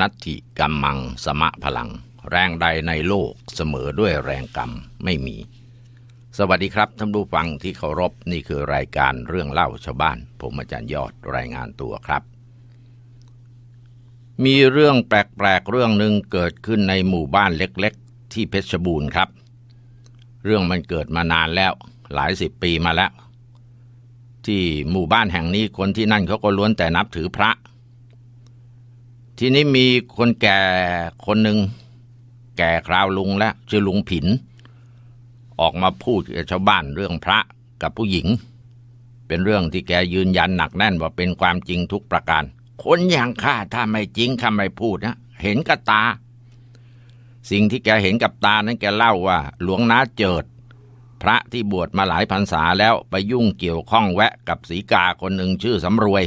นัตถิกัมมังสมะพลัง แรงใดในโลกเสมอด้วยแรงกรรมไม่มี สวัสดีครับท่านผู้ฟังที่เคารพนี่คือรายการเรื่องเล่าชาวบ้าน ผมอาจารย์ยอดรายงานตัวครับ มีเรื่องแปลกๆเรื่องหนึ่งเกิดขึ้นในหมู่บ้านเล็กๆ ที่เพชรบูรณ์ครับ เรื่องมันเกิดมานานแล้วหลายสิบปีมาแล้ว ที่หมู่บ้านแห่งนี้คนที่นั่นเขาก็ล้วนแต่นับถือพระ ทีนี้มีคนแก่คนหนึ่งแก่คราวลุงแล้วชื่อลุงผิน ออกมาพูดกับชาวบ้านเรื่องพระกับผู้หญิง เป็นเรื่องที่แกยืนยันหนักแน่นว่าเป็นความจริงทุกประการ คนอย่างข้าถ้าไม่จริงข้าไม่พูดนะเห็นกับตา สิ่งที่แกเห็นกับตานั้นแกเล่าว่า หลวงนาเจิด พระที่บวชมาหลายพรรษาแล้วไปยุ่งเกี่ยวข้องแวะกับสีกาคนหนึ่งชื่อสำรวย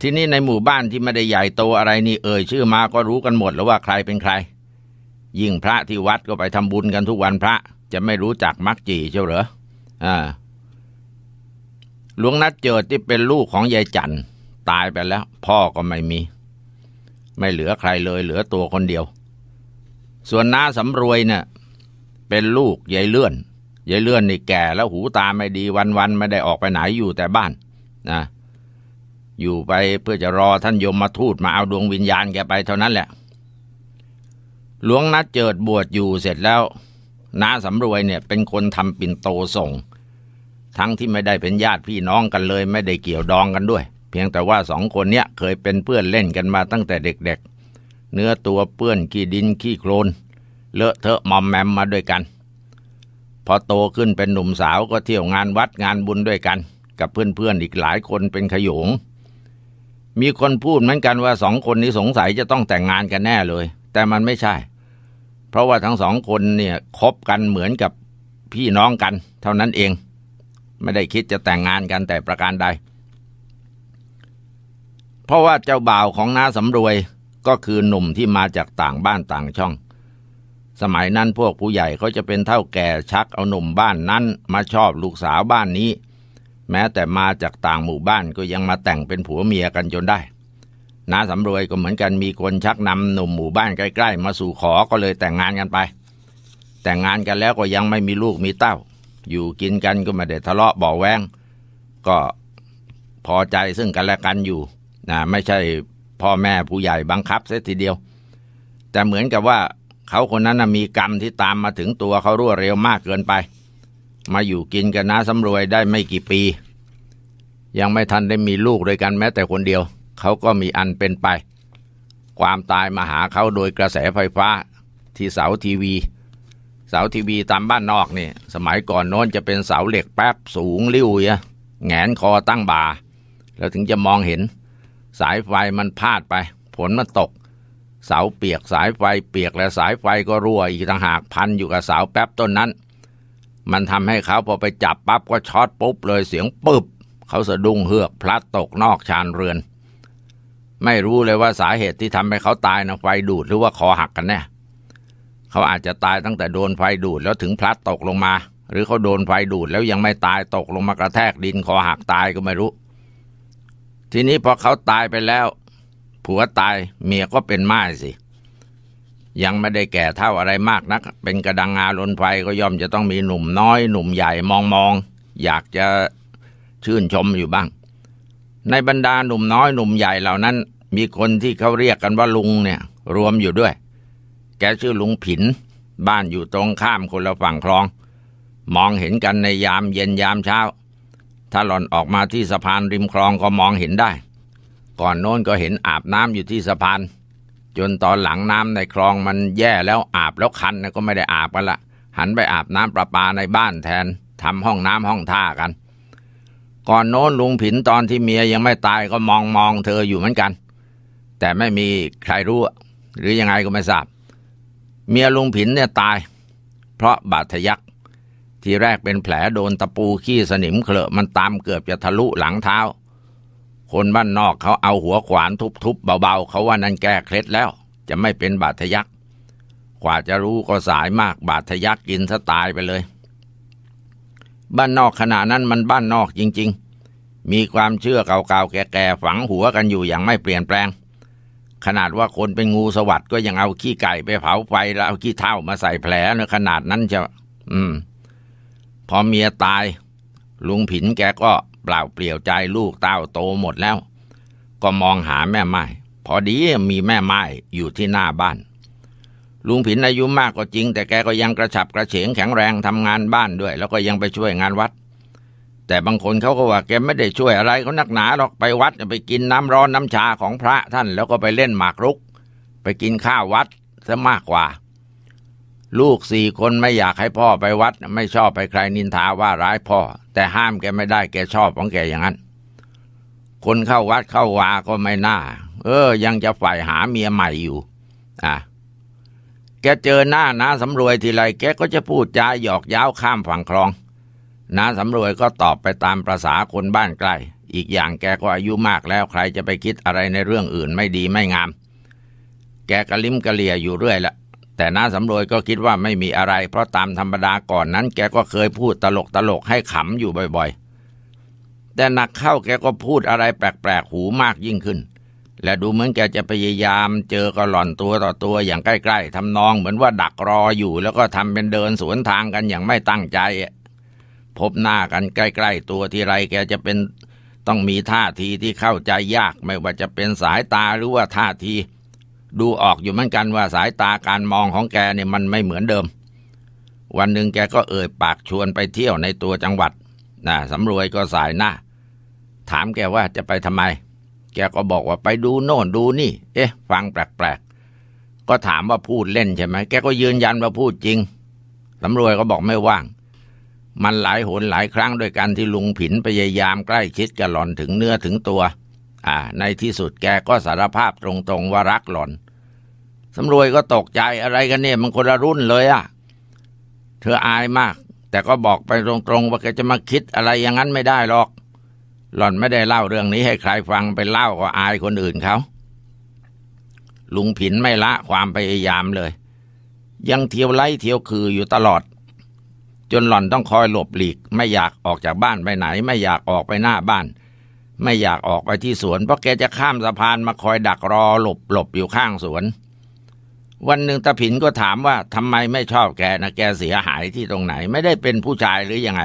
ที่นี่ในหมู่บ้านที่ไม่ได้ใหญ่โตอะไรนี่เอ่ยชื่อมาก็รู้กันหมดแล้วว่าใครเป็นใคร ยิ่งพระที่วัดก็ไปทำบุญกันทุกวันพระ จะไม่รู้จักมักจีเจ้าเหรออ่าหลวงนัดเจิดที่เป็นลูกของยายจันตายไปแล้ว พ่อก็ไม่มี ไม่เหลือใครเลย เหลือตัวคนเดียว ส่วนน้าสำรวยเนี่ยเป็นลูกยายเลื่อนยายเลื่อนนี่แก่แล้วหูตาไม่ดีวันๆไม่ได้ออกไปไหนอยู่แต่บ้านนะ อยู่ไปเพื่อจะรอท่านยมมาทูตมาเอาดวงวิญญาณแกไปเท่านั้นแหละ หลวงนัดเจิดบวชอยู่เสร็จแล้วน้าสำรวยเนี่ยเป็นคนทำปิ่นโตส่ง ทั้งที่ไม่ได้เป็นญาติพี่น้องกันเลย ไม่ได้เกี่ยวดองกันด้วย เพียงแต่ว่าสองคนเนี้ยเคยเป็นเพื่อนเล่นกันมาตั้งแต่เด็ก ๆ เนื้อตัวเปื้อนขี้ดินขี้โคลนเลอะเทอะมอมแมมมาด้วยกัน พอโตขึ้นเป็นหนุ่มสาวก็เที่ยวงานวัดงานบุญด้วยกัน กับเพื่อนๆอีกหลายคนเป็นขยง มีคนพูดเหมือนกันว่าสองคนนี้สงสัยจะต้องแต่งงานกันแน่เลย แต่มันไม่ใช่ เพราะว่าทั้งสองคนเนี่ยคบกันเหมือนกับพี่น้องกัน เท่านั้นเอง ไม่ได้คิดจะแต่งงานกันแต่ประการใด เพราะว่าเจ้าบ่าวของน้าสำรวยก็คือหนุ่มที่มาจากต่างบ้านต่างช่อง สมัยนั้นพวกผู้ใหญ่เขาจะเป็นเท่าแก่ชักเอาหนุ่มบ้านนั้น มาชอบลูกสาวบ้านนี้ แม้แต่มาจากต่างหมู่บ้านก็ยังมาแต่งเป็นผัวเมียกันจนได้น้าสำรวยก็เหมือนกันมีคนชักนำหนุ่มหมู่บ้านใกล้ ๆ มาสู่ขอก็เลยแต่งงานกันไป แต่งงานกันแล้วก็ยังไม่มีลูกมีเต้า อยู่กินกันก็ไม่ได้ทะเลาะบาะแวงก็พอใจซึ่งกันและกันอยู่นะไม่ใช่พ่อแม่ผู้ใหญ่บังคับเสียทีเดียว แต่เหมือนกับว่าเขาคนนั้นมีกรรมที่ตามมาถึงตัวเขารวดเร็วมากเกินไป มาอยู่กินกันน้าสำรวยได้ไม่กี่ปี ยังไม่ทันได้มีลูกด้วยกันแม้แต่คนเดียว เขาก็มีอันเป็นไป ความตายมาหาเขาโดยกระแสไฟฟ้าที่เสาทีวี เสาทีวีตามบ้านนอกนี่ สมัยก่อนโน้นจะเป็นเสาเหล็กแป๊บสูงริ้วอะแงนคอตั้งบ่า แล้วถึงจะมองเห็น สายไฟมันพาดไปฝนมันตก เสาเปียกสายไฟเปียกและสายไฟก็รั่วอีกต่างหากพันอยู่กับเสาแป๊บต้นนั้น มันทำให้เขาพอไปจับปั๊บก็ช็อตปุ๊บเลยเสียงปึ๊บเขาสะดุ้งเฮือกพลัดตกนอกชานเรือน ไม่รู้เลยว่าสาเหตุที่ทำให้เขาตายนะไฟดูดหรือว่าคอหักกันแน่เขาอาจจะตายตั้งแต่โดนไฟดูดแล้วถึงพลัดตกลงมา หรือเขาโดนไฟดูดแล้วยังไม่ตายตกลงมากระแทกดินคอหักตายก็ไม่รู้ ทีนี้พอเขาตายไปแล้ว ผัวตายเมียก็เป็นม่ายสิ ยังไม่ได้แก่เท่าอะไรมากนัก เป็นกระดังงาลนไฟก็ย่อมจะต้องมีหนุ่มน้อย หนุ่มใหญ่มองมองอยากจะชื่นชมอยู่บ้าง ในบรรดาหนุ่มน้อยหนุ่มใหญ่เหล่านั้น มีคนที่เขาเรียกกันว่าลุงเนี่ย รวมอยู่ด้วย แกชื่อลุงผิน บ้านอยู่ตรงข้ามคนละฝั่งคลอง มองเห็นกันในยามเย็นยามเช้า ถ้าหล่อนออกมาที่สะพานริมคลองก็มองเห็นได้ ก่อนโน้นก็เห็นอาบน้ำอยู่ที่สะพาน จนตอนหลังน้ำในคลองมันแย่แล้วอาบแล้วคันก็ไม่ได้อาบกันละหันไปอาบน้ำประปาในบ้านแทนทำห้องน้ำห้องท่ากัน ก่อนโน้นลุงผินตอนที่เมียยังไม่ตายก็มองมองเธออยู่เหมือนกัน แต่ไม่มีใครรู้ หรือยังไงก็ไม่ทราบ เมียลุงผินเนี่ยตาย เพราะบาดทะยักทีแรกเป็นแผลโดนตะปูขี้สนิมเคลอะมันตามเกือบจะทะลุหลังเท้า คนบ้านนอกเขาเอาหัวขวานทุบๆเบาๆ เขาว่านั่นแก้เคล็ดแล้ว จะไม่เป็นบาดทะยักกว่าจะรู้ก็สายมากบาดทะยักกินซะตายไปเลย บ้านนอกขณะนั้นมันบ้านนอกจริง ๆ มีความเชื่อเก่าๆแก่ๆฝังหัวกันอยู่อย่างไม่เปลี่ยนแปลง ขนาดว่าคนเป็นงูสวัสด์ก็ยังเอาขี้ไก่ไปเผาไฟแล้วเอาขี้เท่ามาใส่แผลเนะขนาดนั้นจะ อืม พอเมียตาย ลุงผินแกก็ ปล่าเปลี่ยวใจลูกเต้าโตหมดแล้ว ก็มองหาแม่ไม้พอดีมีแม่ไม้อยู่ที่หน้าบ้าน ลุงผินอายุมากก็จริง แต่แกก็ยังกระฉับกระเฉงแข็งแรงทำงานบ้านด้วย แล้วก็ยังไปช่วยงานวัด แต่บางคนเขาก็ว่าแกไม่ได้ช่วยอะไรเขานักหนาหรอกไปวัดไปกินน้ำร้อนน้ำชาของพระท่านแล้วก็ไปเล่นหมากรุก ไปกินข้าววัดซะมากกว่า ลูกสี่คนไม่อยากให้พ่อไปวัด ไม่ชอบไปใครนินทาว่าร้ายพ่อ แต่ห้ามแกไม่ได้แกชอบของแกอย่างนั้น คนเข้าวัดเข้าวาก็ไม่น่า เออ ยังจะฝ่ายหาเมียใหม่อยู่อะแกเจอหน้านาสำรวยทีไรแกก็จะพูดจาหยอกย้าวข้ามฝั่งคลองนาสำรวยก็ตอบไปตามประษาคนบ้านใกล้ อีกอย่างแกก็อายุมากแล้วใครจะไปคิดอะไรในเรื่องอื่นไม่ดีไม่งาม แกกระลิ้มกระเลียอยู่เรื่อยละ แต่น้าสำรวยก็คิดว่าไม่มีอะไร เพราะตามธรรมดาก่อนนั้น แกก็เคยพูดตลกตลกให้ขำอยู่บ่อยๆ แต่หนักเข้าแกก็พูดอะไรแปลกๆหูมากยิ่งขึ้น และดูเหมือนแกจะพยายามเจอก็หล่อนตัวต่อตัวอย่างใกล้ๆทำนองเหมือนว่าดักรออยู่ แล้วก็ทำเป็นเดินสวนทางกันอย่างไม่ตั้งใจ พบหน้ากันใกล้ๆตัวทีไรแกจะเป็นต้องมีท่าทีที่เข้าใจยากไม่ว่าจะเป็นสายตาหรือว่าท่าที ดูออกอยู่เหมือนกันว่าสายตาการมองของแกเนี่ยมันไม่เหมือนเดิม วันหนึ่งแกก็เอ่ยปากชวนไปเที่ยวในตัวจังหวัดนะสำรวยก็สายหน้า ถามแกว่าจะไปทำไม แกก็บอกว่าไปดูโน่นดูนี่ เอ๊ะ ฟังแปลกๆ ก็ถามว่าพูดเล่นใช่ไหม แกก็ยืนยันว่าพูดจริงสำรวยก็บอกไม่ว่าง มันหลายหนหลายครั้งด้วยกันที่ลุงผินพยายามใกล้ชิดกับหล่อนถึงเนื้อถึงตัว อ่า ในที่สุดแกก็สารภาพตรงๆว่ารักหล่อนสำรวยก็ตกใจอะไรกันเนี่ย มันคนละรุ่นเลยอะเธออายมาก แต่ก็บอกไปตรงๆว่าแกจะมาคิดอะไรอย่างนั้นไม่ได้หรอก หล่อนไม่ได้เล่าเรื่องนี้ให้ใครฟังไปเล่าก็อายคนอื่นเขาลุงผินไม่ละความพยายามเลย ยังเที่ยวไล่เที่ยวคืออยู่ตลอด จนหล่อนต้องคอยหลบหลีก ไม่อยากออกจากบ้านไปไหน ไม่อยากออกไปหน้าบ้าน ไม่อยากออกไปที่สวน เพราะแกจะข้ามสะพานมาคอยดักรอหลบหลบอยู่ข้างสวน วันหนึ่งตาผินก็ถามว่าทำไมไม่ชอบแกนะแกเสียหายที่ตรงไหน ไม่ได้เป็นผู้ชายหรือยังไง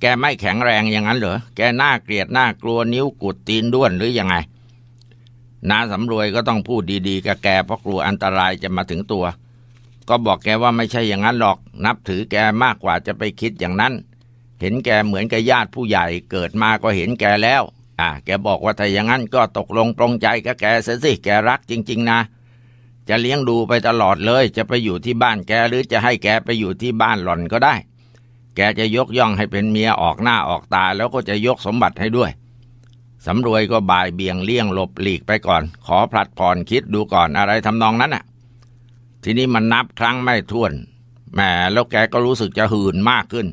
แกไม่แข็งแรงอย่างนั้นเหรอแกน่าเกลียดน่ากลัวนิ้วกุดตีนด้วนหรือยังไงนาสำรวยก็ต้องพูดดีๆกับแกเพราะกลัวอันตรายจะมาถึงตัว ก็บอกแกว่าไม่ใช่อย่างนั้นหรอก นับถือแกมากกว่าจะไปคิดอย่างนั้น เห็นแกเหมือนกับญาติผู้ใหญ่เกิดมาก็เห็นแกแล้ว อ่า แกบอกว่าถ้าอย่างนั้นก็ตกลงปรงใจกับแกเสียสิแกรักจริง ๆ นะ จะเลี้ยงดูไปตลอดเลย จะไปอยู่ที่บ้านแกหรือจะให้แกไปอยู่ที่บ้านหล่อนก็ได้ แกจะยกย่องให้เป็นเมียออกหน้าออกตา แล้วก็จะยกสมบัติให้ด้วยสำรวยก็บ่ายเบี่ยงเลี่ยงหลบหลีกไปก่อน ขอผลัดผ่อนคิดดูก่อนอะไรทำนองนั้นน่ะ ทีนี้มันนับครั้งไม่ถ้วนแหมแล้วแกก็รู้สึกจะหื่นมากขึ้น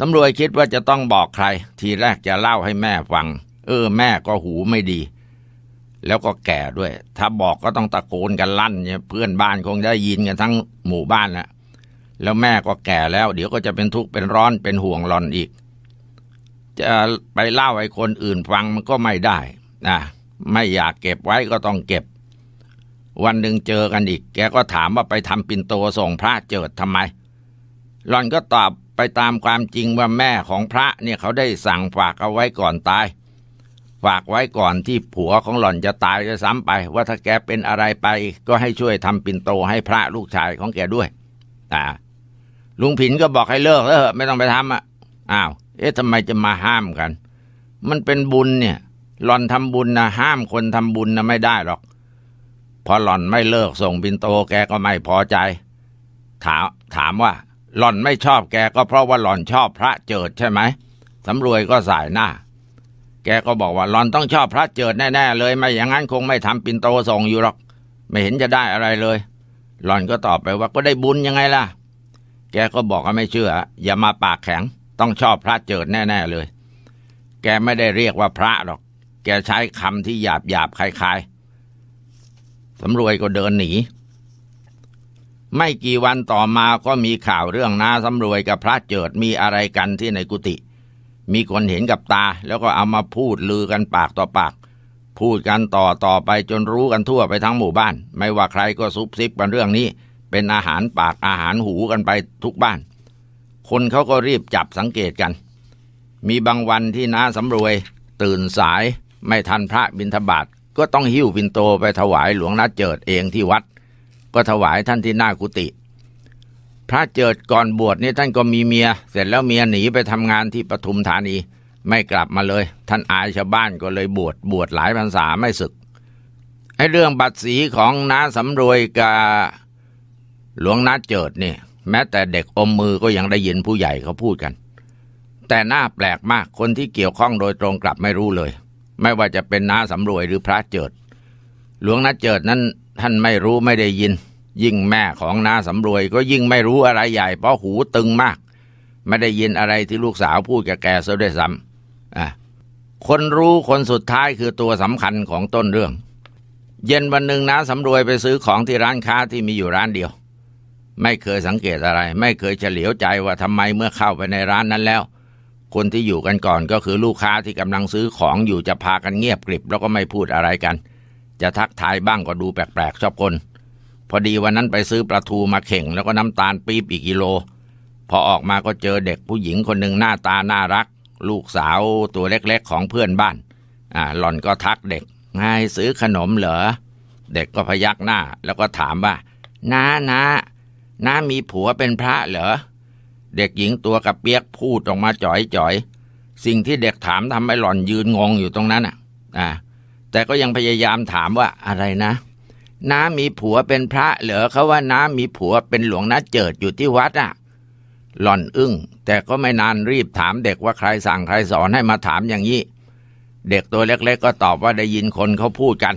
สำรวยคิดว่าจะต้องบอกใคร ทีแรกจะเล่าให้แม่ฟัง เออ แม่ก็หูไม่ดี แล้วก็แก่ด้วย ถ้าบอกก็ต้องตะโกนกันลั่นเนี่ยเพื่อนบ้านคงได้ยินกันทั้งหมู่บ้านแล้วแล้วแม่ก็แก่แล้ว เดี๋ยวก็จะเป็นทุกข์เป็นร้อนเป็นห่วงหลอนอีก จะไปเล่าให้คนอื่นฟังมันก็ไม่ได้นะไม่อยากเก็บไว้ก็ต้องเก็บ วันหนึ่งเจอกันอีก แกก็ถามว่าไปทำปินโตส่งพระเจิดทำไมหลอนก็ตอบ ไปตามความจริงว่าแม่ของพระเนี่ยเขาได้สั่งฝากเอาไว้ก่อนตาย ฝากไว้ก่อนที่ผัวของหล่อนจะตายจะซ้ำไป ว่าถ้าแกเป็นอะไรไป ก็ให้ช่วยทำปิ่นโตให้พระลูกชายของแกด้วย อ่า ลุงผินก็บอกให้เลิกแล้วเถอะไม่ต้องไปทำอะอ้าวเอ๊ะทำไมจะมาห้ามกัน มันเป็นบุญเนี่ย หล่อนทำบุญนะห้ามคนทำบุญนะไม่ได้หรอกพอหล่อนไม่เลิกส่งปินโตแกก็ไม่พอใจ ถามถามว่า หล่อนไม่ชอบแกก็เพราะว่าหล่อนชอบพระเจิดใช่ไหมสำรวยก็สายหน้า แกก็บอกว่าหล่อนต้องชอบพระเจิดแน่ๆเลยไม่อย่างนั้นคงไม่ทำปินโตส่งอยู่หรอก ไม่เห็นจะได้อะไรเลย หล่อนก็ตอบไปว่าก็ได้บุญยังไงล่ะ แกก็บอกว่าไม่เชื่อ อย่ามาปากแข็ง ต้องชอบพระเจิดแน่ ๆเลย แกไม่ได้เรียกว่าพระหรอก แกใช้คำที่หยาบหยาบคลายๆสำรวยก็เดินหนี ไม่กี่วันต่อมาก็มีข่าวเรื่องนาสำรวยกับพระเจิดมีอะไรกันที่ในกุฏิมีคนเห็นกับตาแล้วก็เอามาพูดลือกันปากต่อปาก พูดกันต่อต่อไปจนรู้กันทั่วไปทั้งหมู่บ้าน ไม่ว่าใครก็ซุบซิบกันเรื่องนี้ เป็นอาหารปากอาหารหูกันไปทุกบ้าน คนเขาก็รีบจับสังเกตกัน มีบางวันที่น้าสำรวย ตื่นสายไม่ทันพระบิณฑบาตก็ต้องหิ้วปินโตไปถวายหลวงนาเจิดเองที่วัด ก็ถวายท่านที่หน้ากุฏิพระเจิดก่อนบวชนี่ท่านก็มีเมีย เสร็จแล้วเมียหนีไปทำงานที่ปทุมธานีไม่กลับมาเลย ท่านอายชาวบ้านก็เลยบวชบวชหลายพรรษาไม่ศึกไอ้เรื่องบัตรสีของน้าสำรวยกับหลวงนาเจิดเนี่ยแม้แต่เด็กอมมือก็ยังได้ยินผู้ใหญ่เขาพูดกัน แต่หน้าแปลกมากคนที่เกี่ยวข้องโดยตรงกลับไม่รู้เลย ไม่ว่าจะเป็นน้าสำรวยหรือพระเจิด หลวงนาเจิดนั้น ท่านไม่รู้ไม่ได้ยิน ยิ่งแม่ของน้าสำรวยก็ยิ่งไม่รู้อะไรใหญ่ เพราะหูตึงมาก ไม่ได้ยินอะไรที่ลูกสาวพูดกับแกซะด้วยซ้ำอะคนรู้คนสุดท้ายคือตัวสำคัญของต้นเรื่อง เย็นวันหนึ่งน้าสำรวยไปซื้อของที่ร้านค้าที่มีอยู่ร้านเดียว ไม่เคยสังเกตอะไร ไม่เคยเฉลียวใจว่าทำไมเมื่อเข้าไปในร้านนั้นแล้ว คนที่อยู่กันก่อนก็คือลูกค้าที่กำลังซื้อของอยู่จะพากันเงียบกริบแล้วก็ไม่พูดอะไรกัน จะทักทายบ้างก็ดูแปลกๆชอบคน พอดีวันนั้นไปซื้อปลาทูมาเข่งแล้วก็น้ำตาลปี๊บอีกกิโล พอออกมาก็เจอเด็กผู้หญิงคนหนึ่งหน้าตาน่ารัก ลูกสาวตัวเล็กๆของเพื่อนบ้าน อ่า หล่อนก็ทักเด็กไงซื้อขนมเหรอ เด็กก็พยักหน้า แล้วก็ถามว่าน้าน้าน้ามีผัวเป็นพระเหรอ เด็กหญิงตัวกับเปียกพูดออกมาจ่อยจ่อยๆ สิ่งที่เด็กถามทำให้หล่อนยืนงงอยู่ตรงนั้นอะ อ่า แต่ก็ยังพยายามถามว่าอะไรนะ น้ามีผัวเป็นพระเหรอเขาว่าน้ามีผัวเป็นหลวงนาเจิดอยู่ที่วัดอะ หล่อนอึ้ง แต่ก็ไม่นานรีบถามเด็กว่าใครสั่งใครสอนให้มาถามอย่างนี้ เด็กตัวเล็กๆก็ตอบว่าได้ยินคนเขาพูดกัน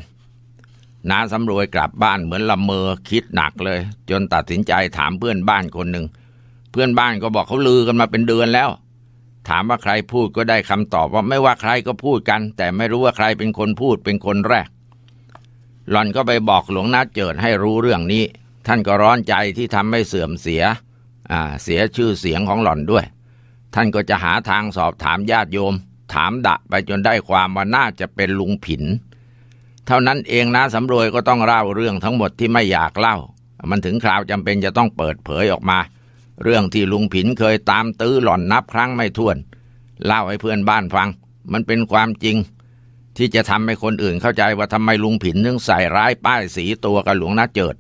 น้าสำรวยกลับบ้านเหมือนละเมอคิดหนักเลย จนตัดสินใจถามเพื่อนบ้านคนหนึ่ง เพื่อนบ้านก็บอกเขาลือกันมาเป็นเดือนแล้ว ถามว่าใครพูดก็ได้คำตอบว่าไม่ว่าใครก็พูดกัน แต่ไม่รู้ว่าใครเป็นคนพูดเป็นคนแรก หล่อนก็ไปบอกหลวงนาเจิดให้รู้เรื่องนี้ ท่านก็ร้อนใจที่ทำให้เสื่อมเสียเสียชื่อเสียงของหล่อนด้วย ท่านก็จะหาทางสอบถามญาติโยม ถามดะไปจนได้ความว่าน่าจะเป็นลุงผิน เท่านั้นเองนะสำรวยก็ต้องเล่าเรื่องทั้งหมดที่ไม่อยากเล่า มันถึงคราวจำเป็นจะต้องเปิดเผยออกมา เรื่องที่ลุงผินเคยตามตื้อหล่อนนับครั้งไม่ถ้วน เล่าให้เพื่อนบ้านฟัง มันเป็นความจริง ที่จะทำให้คนอื่นเข้าใจว่าทำไมลุงผินถึงใส่ร้ายป้ายสีตัวกับหลวงนาเจิด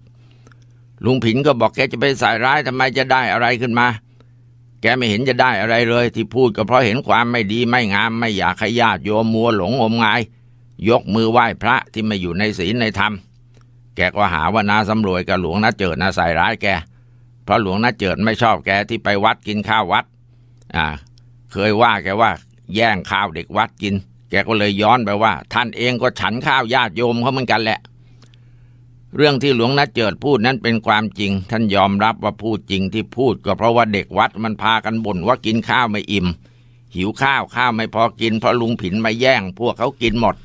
ลุงผินก็บอกแกจะไปใส่ร้ายทำไมจะได้อะไรขึ้นมา แกไม่เห็นจะได้อะไรเลย ที่พูดก็เพราะเห็นความไม่ดีไม่งามไม่อยากให้ญาติโยมมัวหลงงมงาย ยกมือไหว้พระที่ไม่อยู่ในศีลในธรรม แกก็หาว่านาสำรวยกับหลวงนาเจิดนาใส่ร้ายแก เพราะหลวงนาเจิดไม่ชอบแกที่ไปวัดกินข้าววัด อ่า เคยว่าแกว่า แย่งข้าวเด็กวัดกิน แกก็เลยย้อนไปว่า ท่านเองก็ฉันข้าวญาติโยมเขาเหมือนกันแหละ เรื่องที่หลวงนาเจิดพูดนั้นเป็นความจริง ท่านยอมรับว่าพูดจริงที่พูดก็เพราะว่าเด็กวัดมันพากันบ่นว่ากินข้าวไม่อิ่ม หิวข้าวข้าวไม่พอกินเพราะลุงผินมาแย่ง พวกเขากินหมด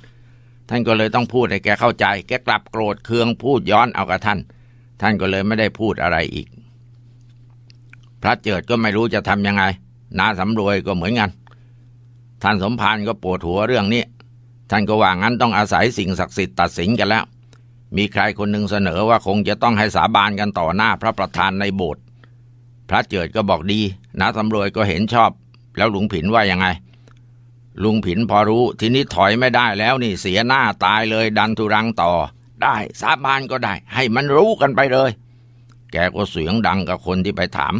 ท่านก็เลยต้องพูดให้แกเข้าใจ แกกลับโกรธเคืองพูดย้อนเอากับท่าน ท่านก็เลยไม่ได้พูดอะไรอีก พระเจิดก็ไม่รู้จะทำยังไงนาสำรวยก็เหมือนกันท่านสมภารก็ปวดหัวเรื่องนี้ ท่านก็ว่างั้นต้องอาศัยสิ่งศักดิ์สิทธิ์ตัดสินกันแล้ว มีใครคนหนึ่งเสนอว่าคงจะต้องให้สาบานกันต่อหน้าพระประธานในโบสถ์พระเจิดก็บอกดีนาสำรวยก็เห็นชอบ แล้วหลวงผินว่ายังไง ลุงผินพอรู้ทีนี้ถอยไม่ได้แล้วนี่เสียหน้าตายเลยดันทุรังต่อ ได้สาบานก็ได้ ให้มันรู้กันไปเลย แกก็เสียงดังกับคนที่ไปถาม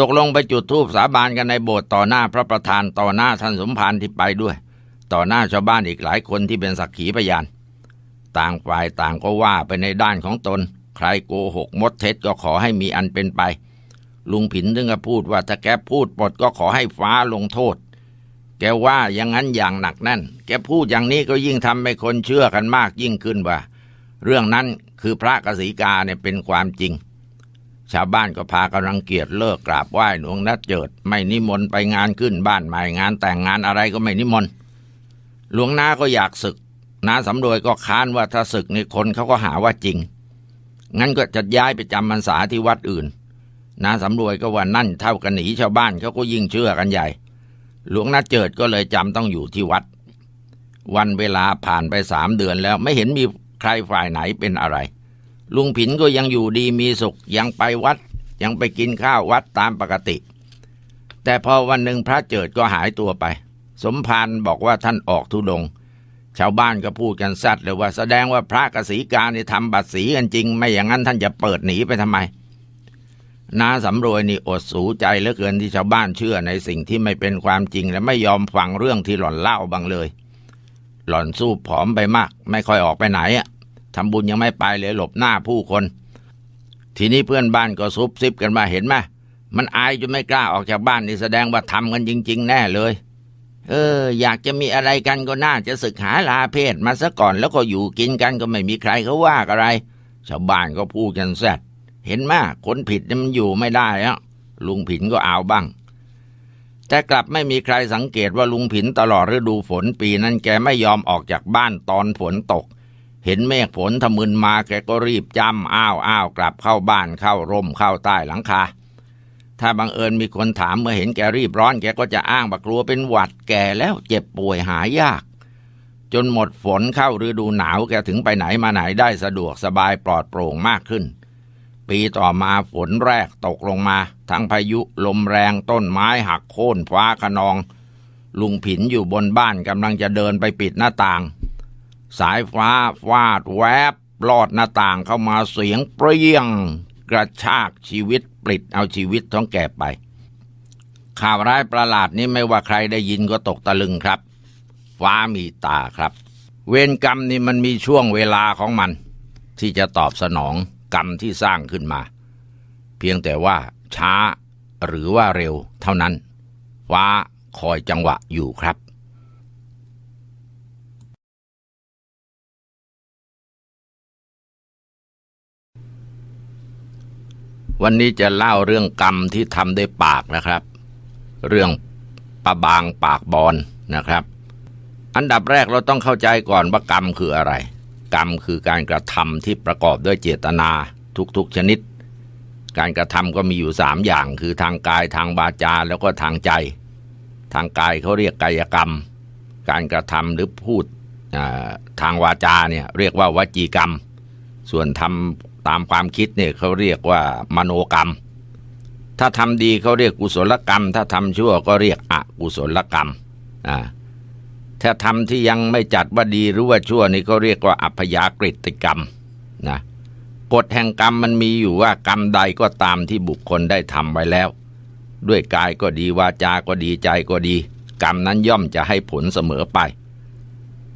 ตกลงไปจุดธูปสาบานกันในโบสถ์ต่อหน้าพระประธานต่อหน้าท่านสมภารที่ไปด้วย ต่อหน้าชาวบ้านอีกหลายคนที่เป็นสักขีพยาน ต่างฝ่ายต่างก็ว่าไปในด้านของตน ใครโกหกมดเท็จก็ขอให้มีอันเป็นไป ลุงผินถึงกับพูดว่าถ้าแกพูดปดก็ขอให้ฟ้าลงโทษ แกว่าอย่างนั้นอย่างหนักแน่น แกพูดอย่างนี้ก็ยิ่งทำให้คนเชื่อกันมากยิ่งขึ้นว่า เรื่องนั้นคือพระกษีกาเนี่ยเป็นความจริง ชาวบ้านก็พากันรังเกียจเลิกกราบไหว้หลวงนัดเจิด ไม่นิมนต์ไปงานขึ้นบ้านใหม่งานแต่งงานอะไรก็ไม่นิมนต์หลวงนาก็อยากศึกนาสำรวยก็ค้านว่าถ้าศึกนี่คนเขาก็หาว่าจริง งั้นก็จะย้ายไปจำพรรษาที่วัดอื่นนาสำรวยก็ว่านั่นเท่ากันหนีชาวบ้านเขาก็ยิ่งเชื่อกันใหญ่ หลวงนาเจิดก็เลยจำต้องอยู่ที่วัด วันเวลาผ่านไปสามเดือนแล้วไม่เห็นมีใครฝ่ายไหนเป็นอะไร ลุงผินก็ยังอยู่ดีมีสุขยังไปวัด ยังไปกินข้าววัดตามปกติ แต่พอวันหนึ่งพระเจิดก็หายตัวไป สมภารบอกว่าท่านออกทุดง ชาวบ้านก็พูดกันซัดเลยว่าแสดงว่าพระกษีการนี่ทำบัตรสีกันจริง ไม่อย่างนั้นท่านจะเปิดหนีไปทำไมนาสำรวยนี่อดสูใจเหลือเกินที่ชาวบ้านเชื่อในสิ่งที่ไม่เป็นความจริงและไม่ยอมฟังเรื่องที่หล่อนเล่าบางเลย หล่อนสู้ผอมไปมาก ไม่ค่อยออกไปไหนอะ ทำบุญยังไม่ไปเลยหลบหน้าผู้คน ทีนี้เพื่อนบ้านก็ซุบซิบกันมาเห็นไหมมันอายจนไม่กล้าออกจากบ้านนี่แสดงว่าทำกันจริง ๆ แน่เลย เออ อยากจะมีอะไรกันก็น่าจะศึกหาลาเพศมาซะก่อนแล้วก็อยู่กินกันก็ไม่มีใครเขาว่าอะไร ชาวบ้านก็พูดกันแซดเห็นไหมคนผิดนี่มันอยู่ไม่ได้แล้วลุงผินก็เอาบ้าง แต่กลับไม่มีใครสังเกตว่าลุงผินตลอดฤดูฝนปีนั้นแกไม่ยอมออกจากบ้านตอนฝนตก เห็นเมฆฝนทะมึนมาแกก็รีบจำอ้าวอ้าวกลับเข้าบ้านเข้าร่มเข้าใต้หลังคา ถ้าบังเอิญมีคนถามเมื่อเห็นแกรีบร้อนแกก็จะอ้างว่ากลัวเป็นหวัดแก่แล้วเจ็บป่วยหายาก จนหมดฝนเข้าฤดูหนาวแกถึงไปไหนมาไหนได้สะดวกสบายปลอดโปร่งมากขึ้น ปีต่อมาฝนแรกตกลงมา ทั้งพายุลมแรงต้นไม้หักโค่นฟ้าขนอง ลุงผินอยู่บนบ้านกำลังจะเดินไปปิดหน้าต่าง สายฟ้าฟาดแวบลอดหน้าต่างเข้ามาเสียงเปรี้ยง กระชากชีวิตปลิดเอาชีวิตท้องแก่ไป ข่าวร้ายประหลาดนี้ไม่ว่าใครได้ยินก็ตกตะลึงครับ ฟ้ามีตาครับ เวรกรรมนี่มันมีช่วงเวลาของมัน ที่จะตอบสนองกรรมที่สร้างขึ้นมา เพียงแต่ว่าช้าหรือว่าเร็วเท่านั้น ฟ้าคอยจังหวะอยู่ครับ วันนี้จะเล่าเรื่องกรรมที่ทำด้วยปากนะครับ เรื่องปะบางปากบอลนะครับ อันดับแรกเราต้องเข้าใจก่อนว่ากรรมคืออะไร กรรมคือการกระทำที่ประกอบด้วยเจตนาทุกๆชนิด การกระทำก็มีอยู่สามอย่าง คือทางกายทางวาจาแล้วก็ทางใจ ทางกายเขาเรียกกายกรรม การกระทำหรือพูดทางวาจาเนี่ยเรียกว่าวจีกรรม ส่วนทำ ตามความคิดเนี่ยเขาเรียกว่ามโนกรรม ถ้าทำดีเขาเรียกกุศลกรรม ถ้าทำชั่วก็เรียกอกุศลกรรมอ่าถ้าทำที่ยังไม่จัดว่าดีหรือว่าชั่วนี่ก็เรียกว่าอัพยากฤติกรรมนะกฎแห่งกรรมมันมีอยู่ว่ากรรมใดก็ตามที่บุคคลได้ทำไว้แล้ว ด้วยกายก็ดีวาจาก็ดีใจก็ดี กรรมนั้นย่อมจะให้ผลเสมอไป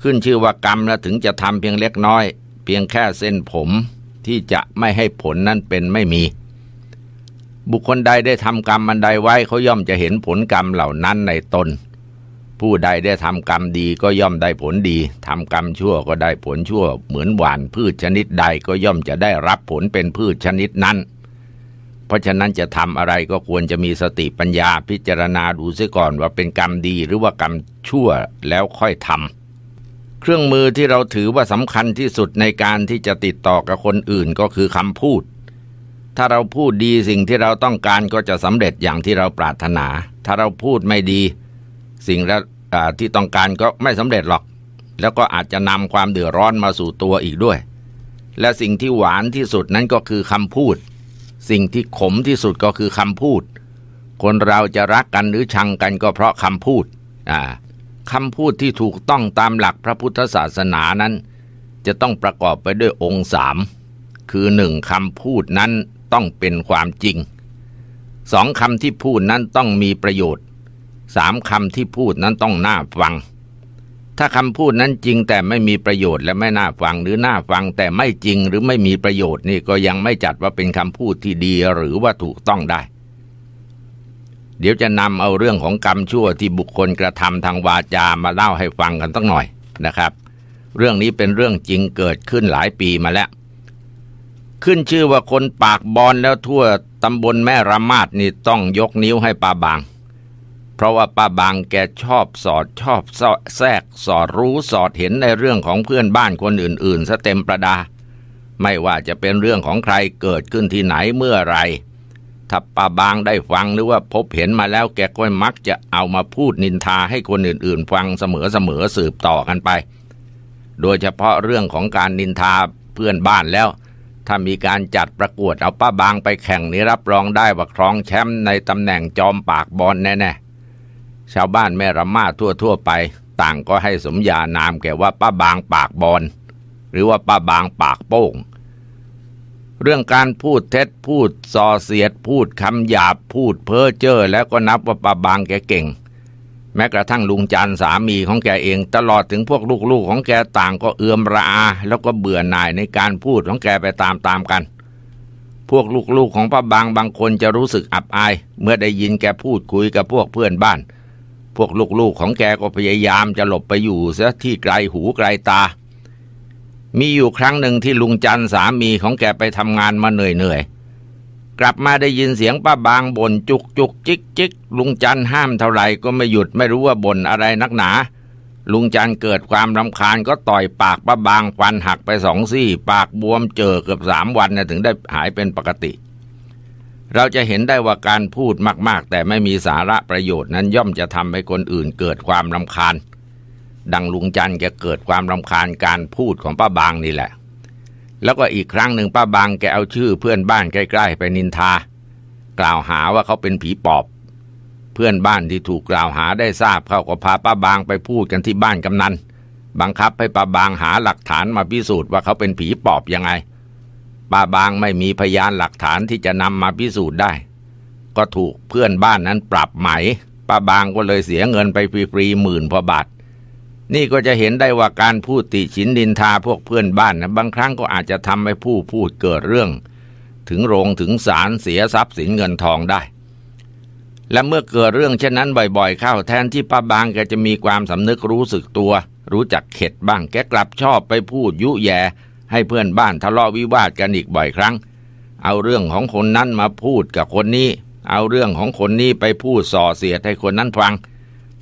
ขึ้นชื่อว่ากรรมแล้วถึงจะทำเพียงเล็กน้อย เพียงแค่เส้นผม ที่จะไม่ให้ผลนั้นเป็นไม่มี บุคคลใดได้ทำกรรมมันใดไว้เขาย่อมจะเห็นผลกรรมเหล่านั้นในตน ผู้ใดได้ทำกรรมดีก็ย่อมได้ผลดีทำกรรมชั่วก็ได้ผลชั่ว เหมือนหวานพืชชนิดใดก็ย่อมจะได้รับผลเป็นพืชชนิดนั้นเพราะฉะนั้นจะทำอะไรก็ควรจะมีสติปัญญาพิจารณาดูเสียก่อนว่าเป็นกรรมดีหรือว่ากรรมชั่วแล้วค่อยทำ เครื่องมือที่เราถือว่าสำคัญที่สุดในการที่จะติดต่อกับคนอื่นก็คือคำพูด ถ้าเราพูดดีสิ่งที่เราต้องการก็จะสำเร็จอย่างที่เราปรารถนา ถ้าเราพูดไม่ดี สิ่งที่ต้องการก็ไม่สำเร็จหรอก แล้วก็อาจจะนำความเดือดร้อนมาสู่ตัวอีกด้วย และสิ่งที่หวานที่สุดนั้นก็คือคำพูด สิ่งที่ขมที่สุดก็คือคำพูด คนเราจะรักกันหรือชังกันก็เพราะคำพูดอ่า คำพูดที่ถูกต้องตามหลักพระพุทธศาสนานั้น จะต้องประกอบไปด้วยองค์สามคือหนึ่งคำพูดนั้นต้องเป็นความจริงสองคำที่พูดนั้นต้องมีประโยชน์สามคำที่พูดนั้นต้องน่าฟัง ถ้าคำพูดนั้นจริงแต่ไม่มีประโยชน์และไม่น่าฟังหรือน่าฟังแต่ไม่จริงหรือไม่มีประโยชน์นี่ก็ยังไม่จัดว่าเป็นคำพูดที่ดีหรือว่าถูกต้องได้ เดี๋ยวจะนำเอาเรื่องของกรรมชั่วที่บุคคลกระทำทางวาจามาเล่าให้ฟังกันตั้งหน่อยนะครับ เรื่องนี้เป็นเรื่องจริงเกิดขึ้นหลายปีมาแล้ว ขึ้นชื่อว่าคนปากบอลแล้วทั่วตำบลแม่ระมาดนี่ต้องยกนิ้วให้ป้าบาง เพราะว่าป้าบางแกชอบสอดชอบสอดแทรกสอดรู้สอดเห็นในเรื่องของเพื่อนบ้านคนอื่นๆซะเต็มประดา ไม่ว่าจะเป็นเรื่องของใครเกิดขึ้นที่ไหนเมื่อไร ถ้าป้าบางได้ฟังหรือว่าพบเห็นมาแล้วแกก็มักจะเอามาพูดนินทาให้คนอื่นๆ ฟังเสมอๆสืบต่อกันไป โดยเฉพาะเรื่องของการนินทาเพื่อนบ้านแล้ว ถ้ามีการจัดประกวดเอาป้าบางไปแข่งนี้รับรองได้ว่าครองแชมป์ในตำแหน่งจอมปากบอลแน่ๆชาวบ้านแม่ระมาทั่วๆไป ต่างก็ให้สมญานามแก่ว่าป้าบางปากบอลหรือว่าป้าบางปากโป้ง เรื่องการพูดเท็จพูดส่อเสียด พูดคำหยาบพูดเพ้อเจ้อแล้วก็นับว่าป้าบางแกเก่ง แม้กระทั่งลุงจันสามีของแกเอง ตลอดถึงพวกลูกๆของแกต่างก็เอือมระอาแล้วก็เบื่อหน่ายในการพูดของแกไปตามๆกัน พวกลูกๆของป้าบางบางคนจะรู้สึกอับอาย เมื่อได้ยินแกพูดคุยกับพวกเพื่อนบ้าน พวกลูกๆของแกก็พยายามจะหลบไปอยู่เสียที่ไกลหูไกลตา มีอยู่ครั้งหนึ่งที่ลุงจันสามีของแกไปทำงานมาเหนื่อยๆ กลับมาได้ยินเสียงป้าบางบ่นจุกจุกจิกจิกลุงจันห้ามเท่าไหร่ก็ไม่หยุดไม่รู้ว่าบ่นอะไรนักหนา ลุงจันเกิดความรำคาญก็ต่อยปากป้าบางฟันหักไปสองซี่ ปากบวมเจอเกือบสามวันนะถึงได้หายเป็นปกติ เราจะเห็นได้ว่าการพูดมากๆ แต่ไม่มีสาระประโยชน์นั้นย่อมจะทำให้คนอื่นเกิดความรำคาญ ดังลุงจันแกเกิดความรำคาญการพูดของป้าบางนี่แหละ แล้วก็อีกครั้งหนึ่งป้าบางแกเอาชื่อเพื่อนบ้านใกล้ๆไปนินทา กล่าวหาว่าเขาเป็นผีปอบ เพื่อนบ้านที่ถูกกล่าวหาได้ทราบเขาก็พาป้าบางไปพูดกันที่บ้านกำนันบังคับให้ป้าบางหาหลักฐานมาพิสูจน์ว่าเขาเป็นผีปอบยังไงป้าบางไม่มีพยานหลักฐานที่จะนำมาพิสูจน์ได้ ก็ถูกเพื่อนบ้านนั้นปรับไหมป้าบางก็เลยเสียเงินไปฟรีๆหมื่นพอบาท นี่ก็จะเห็นได้ว่าการพูดติฉินดินทาพวกเพื่อนบ้านนะบางครั้งก็อาจจะทำให้ผู้พูดเกิดเรื่อง ถึงโรงถึงศาลเสียทรัพย์สินเงินทองได้ และเมื่อเกิดเรื่องเช่นนั้นบ่อยๆ เข้าแทนที่ป้าบางแกจะมีความสำนึกรู้สึกตัว รู้จักเข็ดบ้างแกกลับชอบไปพูดยุแย ให้เพื่อนบ้านทะเลาะวิวาทกันอีกบ่อยครั้ง เอาเรื่องของคนนั้นมาพูดกับคนนี้ เอาเรื่องของคนนี้ไปพูดส่อเสียดให้คนนั้นฟัง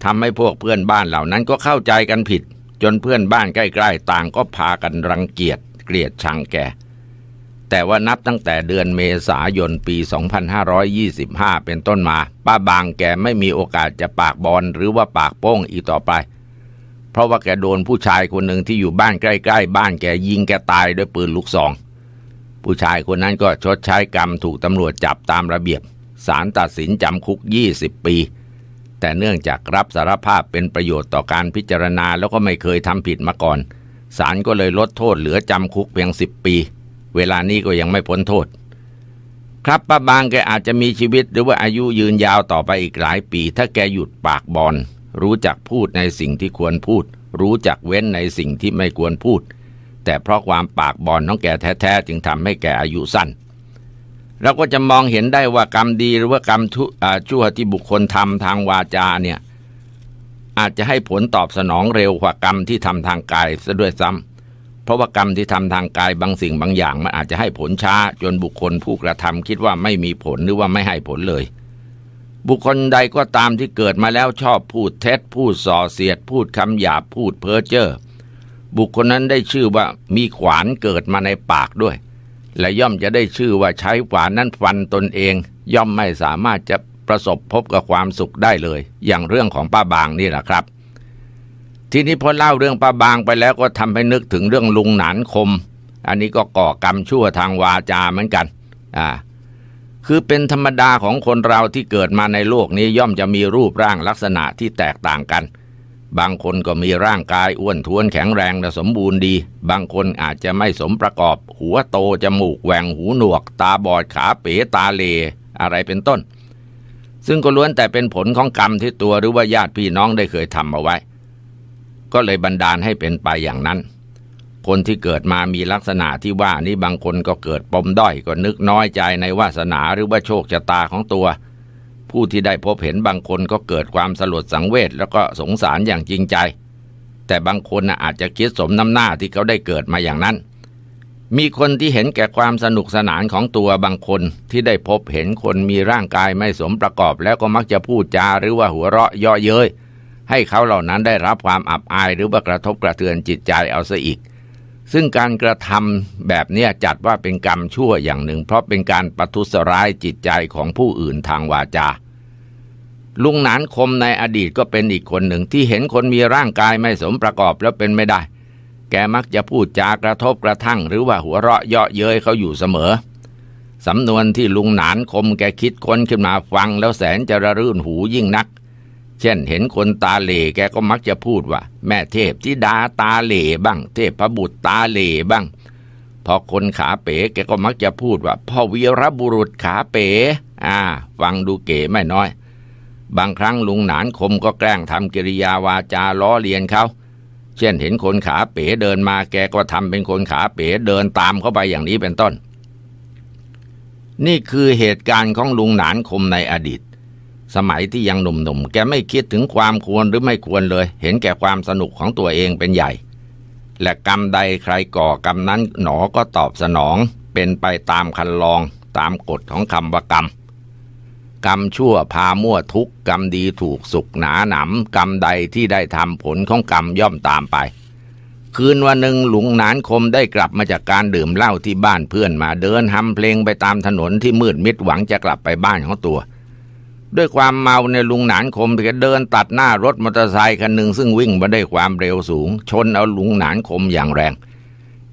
ทำให้พวกเพื่อนบ้านเหล่านั้นก็เข้าใจกันผิด จนเพื่อนบ้านใกล้ๆ ต่างก็พากันรังเกียจเกลียดชังแก แต่ว่านับตั้งแต่เดือนเมษายนปี 2525 เป็นต้นมา ป้าบางแกไม่มีโอกาสจะปากบอลหรือว่าปากโป้งอีกต่อไป เพราะว่าแกโดนผู้ชายคนหนึ่งที่อยู่บ้านใกล้ ๆ บ้านแกยิงแกตายด้วยปืนลูกซอง ผู้ชายคนนั้นก็ชดใช้กรรมถูกตำรวจจับตามระเบียบศาลตัดสินจำคุก 20 ปี แต่เนื่องจากรับสารภาพเป็นประโยชน์ต่อการพิจารณาแล้วก็ไม่เคยทำผิดมาก่อน ศาลก็เลยลดโทษเหลือจำคุกเพียง10ปี เวลานี้ก็ยังไม่พ้นโทษ ครับป้าบางแกอาจจะมีชีวิตหรือว่าอายุยืนยาวต่อไปอีกหลายปี ถ้าแกหยุดปากบอลรู้จักพูดในสิ่งที่ควรพูด รู้จักเว้นในสิ่งที่ไม่ควรพูด แต่เพราะความปากบอลของแกแท้ๆจึงทำให้แกอายุสั้น เราก็จะมองเห็นได้ว่ากรรมดีหรือว่ากรรมชั่วที่บุคคลทำทางวาจาเนี่ยอาจจะให้ผลตอบสนองเร็วกว่ากรรมที่ทำทางกายซะด้วยซ้ำเพราะว่ากรรมที่ทำทางกายบางสิ่งบางอย่างมันอาจจะให้ผลช้าจนบุคคลผู้กระทำคิดว่าไม่มีผลหรือว่าไม่ให้ผลเลย บุคคลใดก็ตามที่เกิดมาแล้วชอบพูดเท็จ พูดส่อเสียด พูดคำหยาบพูดเพ้อเจ้อบุคคลนั้นได้ชื่อว่ามีขวานเกิดมาในปากด้วย และย่อมจะได้ชื่อว่าใช้ขวานนั้นฟันตนเอง ย่อมไม่สามารถจะประสบพบกับความสุขได้เลย อย่างเรื่องของป้าบางนี่แหละครับ ทีนี้พอเล่าเรื่องป้าบางไปแล้วก็ทำให้นึกถึงเรื่องลุงหนานคม อันนี้ก็ก่อกรรมชั่วทางวาจาเหมือนกันอ่าคือเป็นธรรมดาของคนเราที่เกิดมาในโลกนี้ย่อมจะมีรูปร่างลักษณะที่แตกต่างกัน บางคนก็มีร่างกายอ้วนท้วนแข็งแรงและสมบูรณ์ดี บางคนอาจจะไม่สมประกอบ หัวโตจมูกแหว่งหูหนวก ตาบอดขาเป๋ตาเล อะไรเป็นต้น ซึ่งก็ล้วนแต่เป็นผลของกรรมที่ตัวหรือว่าญาติพี่น้องได้เคยทำเอาไว้ ก็เลยบันดาลให้เป็นไปอย่างนั้น คนที่เกิดมามีลักษณะที่ว่านี้บางคนก็เกิดปมด้อยก็นึกน้อยใจในวาสนาหรือว่าโชคชะตาของตัว ผู้ที่ได้พบเห็นบางคนก็เกิดความสลดสังเวชแล้วก็สงสารอย่างจริงใจ แต่บางคนน่ะอาจจะคิดสมน้ำหน้าที่เขาได้เกิดมาอย่างนั้น มีคนที่เห็นแก่ความสนุกสนานของตัวบางคนที่ได้พบเห็นคนมีร่างกายไม่สมประกอบ แล้วก็มักจะพูดจาหรือว่าหัวเราะเย่อเย้ยให้เขาเหล่านั้นได้รับความอับอายหรือว่ากระทบกระเทือนจิตใจเอาซะอีก ซึ่งการกระทำแบบนี้จัดว่าเป็นกรรมชั่วอย่างหนึ่ง เพราะเป็นการประทุษร้ายจิตใจของผู้อื่นทางวาจา ลุงหนานคมในอดีตก็เป็นอีกคนหนึ่งที่เห็นคนมีร่างกายไม่สมประกอบแล้วเป็นไม่ได้ แกมักจะพูดจากระทบกระทั่ง หรือว่าหัวเราะเยาะเย้ยเขาอยู่เสมอ สำนวนที่ลุงหนานคมแกคิดค้นขึ้นมาฟังแล้วแสนจะระรื่นหูยิ่งนัก เช่นเห็นคนตาเหล่แกก็มักจะพูดว่า แม่เทพที่ดาตาเหล่บ้าง เทพพระบุตรตาเหล่บ้าง พอคนขาเป๋แกก็มักจะพูดว่าพ่อวีรบุรุษขาเป๋ อ่า ฟังดูเก๋ไม่น้อย บางครั้งลุงหนานคมก็แกล้งทำกิริยาวาจาล้อเลียนเขาเช่นเห็นคนขาเป๋เดินมาแกก็ทำเป็นคนขาเป๋เดินตามเข้าไปอย่างนี้เป็นต้น นี่คือเหตุการณ์ของลุงหนานคมในอดีต สมัยที่ยังหนุ่มๆแกไม่คิดถึงความควรหรือไม่ควรเลย เห็นแก่ความสนุกของตัวเองเป็นใหญ่ และกรรมใดใครก่อกรรมนั้นหนอก็ตอบสนอง เป็นไปตามคันลองตามกฎของคำว่ากรรม กรรมชั่วพามั่วทุกกรรมดีถูกสุขหนาหนำกรรมใดที่ได้ทำผลของกรรมย่อมตามไป คืนวันหนึ่งหลุงหนานคมได้กลับมาจากการดื่มเหล้าที่บ้านเพื่อนมาเดินฮัมเพลงไปตามถนนที่มืดมิดหวังจะกลับไปบ้านของตัว ด้วยความเมาในลุงหนานคมก็เดินตัดหน้ารถมอเตอร์ไซคันหนึ่งซึ่งวิ่งมาด้วยความเร็วสูง ชนเอาลุงหนานคมอย่างแรง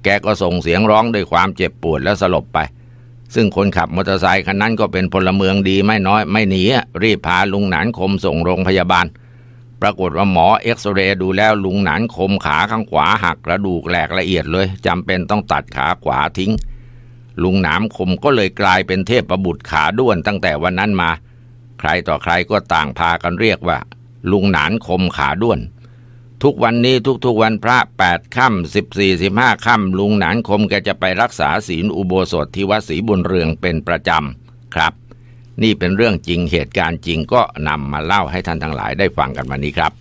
แกก็ส่งเสียงร้องด้วยความเจ็บปวดและสลบไป ซึ่งคนขับมอเตอร์ไซค์คันนั้นก็เป็นพลเมืองดีไม่น้อยไม่หนีรีบพาลุงหนานคมส่งโรงพยาบาล ปรากฏว่าหมอเอ็กซเรย์ดูแล้วลุงหนานคมขาข้างขวาหักกระดูกแหลกละเอียดเลยจำเป็นต้องตัดขาขวาทิ้ง ลุงหนามคมก็เลยกลายเป็นเทพประบุตรขาด้วนตั้งแต่วันนั้นมา ใครต่อใครก็ต่างพากันเรียกว่า ลุงหนานคมขาด้วน ทุกวันนี้ทุกๆวันพระแปดค่ำสิบสี่สิบห้าค่ำลุงหนานคมแกจะไปรักษาศีลอุโบสถที่วัดศรีบุญเรืองเป็นประจำครับ นี่เป็นเรื่องจริงเหตุการณ์จริงก็นำมาเล่าให้ท่านทั้งหลายได้ฟังกันวันนี้ครับ